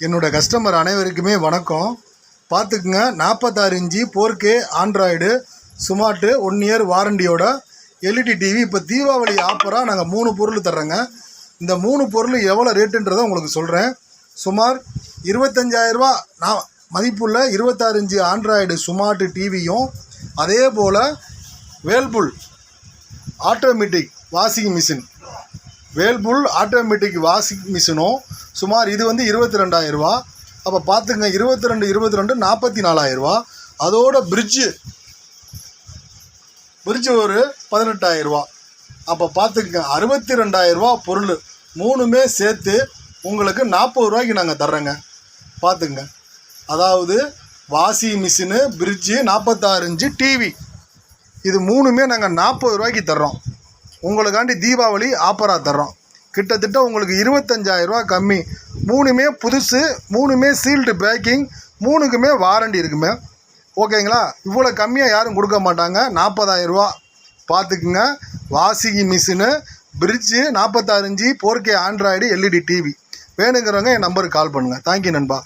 என்னோட கஸ்டமர் அனைவருக்குமே வணக்கம். பார்த்துக்குங்க நாற்பத்தாறு inch four K android smart one year வாரண்டியோட LED TV இப்போ தீபாவளி ஆஃபராக நாங்கள் மூணு பொருள் தர்றோங்க. இந்த மூணு பொருள் எவ்வளோ ரேட்டுன்றதை உங்களுக்கு சொல்கிறேன் சுமார் இருபத்தஞ்சாயிரரூபா நான் மதிப்புள்ள இருபத்தாறு இன்ச்சு ஆண்ட்ராய்டு சுமார்ட்டு டிவியும் அதே போல் Whirlpool automatic washing machine Whirlpool automatic washing மிஷினும் சுமார் இது வந்து இருபத்தி ரெண்டாயிரரூவா அப்போ பார்த்துங்க இருபத்தி ரெண்டு இருபத்தி ரெண்டு நாற்பத்தி நாலாயிரரூவா அதோட பிரிட்ஜு பிரிட்ஜு ஒரு பதினெட்டாயிரரூவா அப்போ பார்த்துக்கங்க அறுபத்தி ரெண்டாயிரரூவா பொருள். மூணுமே சேர்த்து உங்களுக்கு நாற்பது ரூபாய்க்கு நாங்கள் தர்றோங்க. பார்த்துங்க அதாவது வாஷிங் மிஷினு பிரிட்ஜு நாற்பத்தாறு இன்ச்சு டிவி இது மூணுமே நாங்கள் நாற்பது ரூபாய்க்கு தர்றோம். உங்களுக்காண்டி தீபாவளி ஆஃபராக தர்றோம். கிட்டத்தட்ட உங்களுக்கு இருபத்தஞ்சாயிரரூவா கம்மி. மூணுமே புதுசு மூணுமே சீல்டு பேக்கிங் மூணுக்குமே வாரண்டி இருக்குமே. ஓகேங்களா இவ்வளோ கம்மியாக யாரும் கொடுக்க மாட்டாங்க. நாற்பதாயிரரூவா பார்த்துக்குங்க. வாஷிங் மிஷினு பிரிட்ஜு நாற்பத்தாறு inch four K android LED TV வேணுங்கிறவங்க என் நம்பருக்கு கால் பண்ணுங்கள் தேங்க்யூ நண்பா.